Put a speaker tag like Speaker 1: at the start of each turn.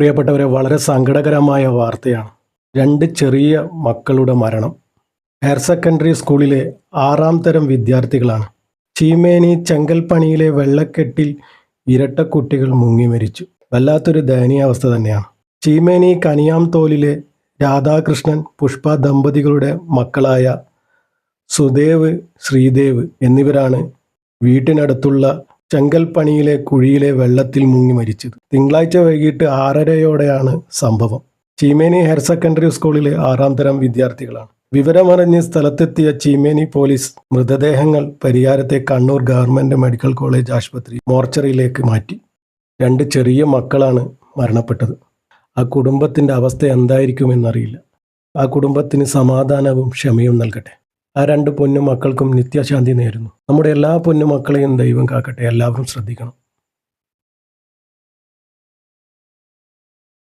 Speaker 1: പ്രിയപ്പെട്ടവരെ വളരെ സങ്കടകരമായ വാർത്തയാണ്. രണ്ട് ചെറിയ മക്കളുടെ മരണം. ഹയർ സെക്കൻഡറി സ്കൂളിലെ ആറാം തരം വിദ്യാർത്ഥികളാണ്. ചീമേനി ചെങ്കൽപ്പണിയിലെ വെള്ളക്കെട്ടിൽ ഇരട്ട കുട്ടികൾ മുങ്ങി മരിച്ചു. വല്ലാത്തൊരു ദയനീയാവസ്ഥ തന്നെയാണ്. ചീമേനി കനിയാംതോലിലെ രാധാകൃഷ്ണൻ പുഷ്പ ദമ്പതികളുടെ മക്കളായ സുദേവ് ശ്രീദേവ് എന്നിവരാണ് വീട്ടിനടുത്തുള്ള ചെങ്കൽപ്പണിയിലെ കുഴിയിലെ വെള്ളത്തിൽ മുങ്ങി മരിച്ചത്. തിങ്കളാഴ്ച വൈകിട്ട് ആറരയോടെയാണ് സംഭവം. ചീമേനി ഹയർ സെക്കൻഡറി സ്കൂളിലെ ആറാം തരം വിദ്യാർത്ഥികളാണ്. വിവരമറിഞ്ഞ് സ്ഥലത്തെത്തിയ ചീമേനി പോലീസ് മൃതദേഹങ്ങൾ പരിയാരത്തെ കണ്ണൂർ ഗവൺമെന്റ് മെഡിക്കൽ കോളേജ് ആശുപത്രി മോർച്ചറിയിലേക്ക് മാറ്റി. രണ്ട് ചെറിയ മക്കളാണ് മരണപ്പെട്ടത്. ആ കുടുംബത്തിന്റെ അവസ്ഥ എന്തായിരിക്കുമെന്നറിയില്ല. ആ കുടുംബത്തിന് സമാധാനവും ക്ഷമയും നൽകട്ടെ. ആ രണ്ട് പൊന്നു മക്കൾക്കും നിത്യശാന്തി നേരുന്നു. നമ്മുടെ എല്ലാ പൊന്നു മക്കളെയും ദൈവം കാക്കട്ടെ. എല്ലാവരും ശ്രദ്ധിക്കണം.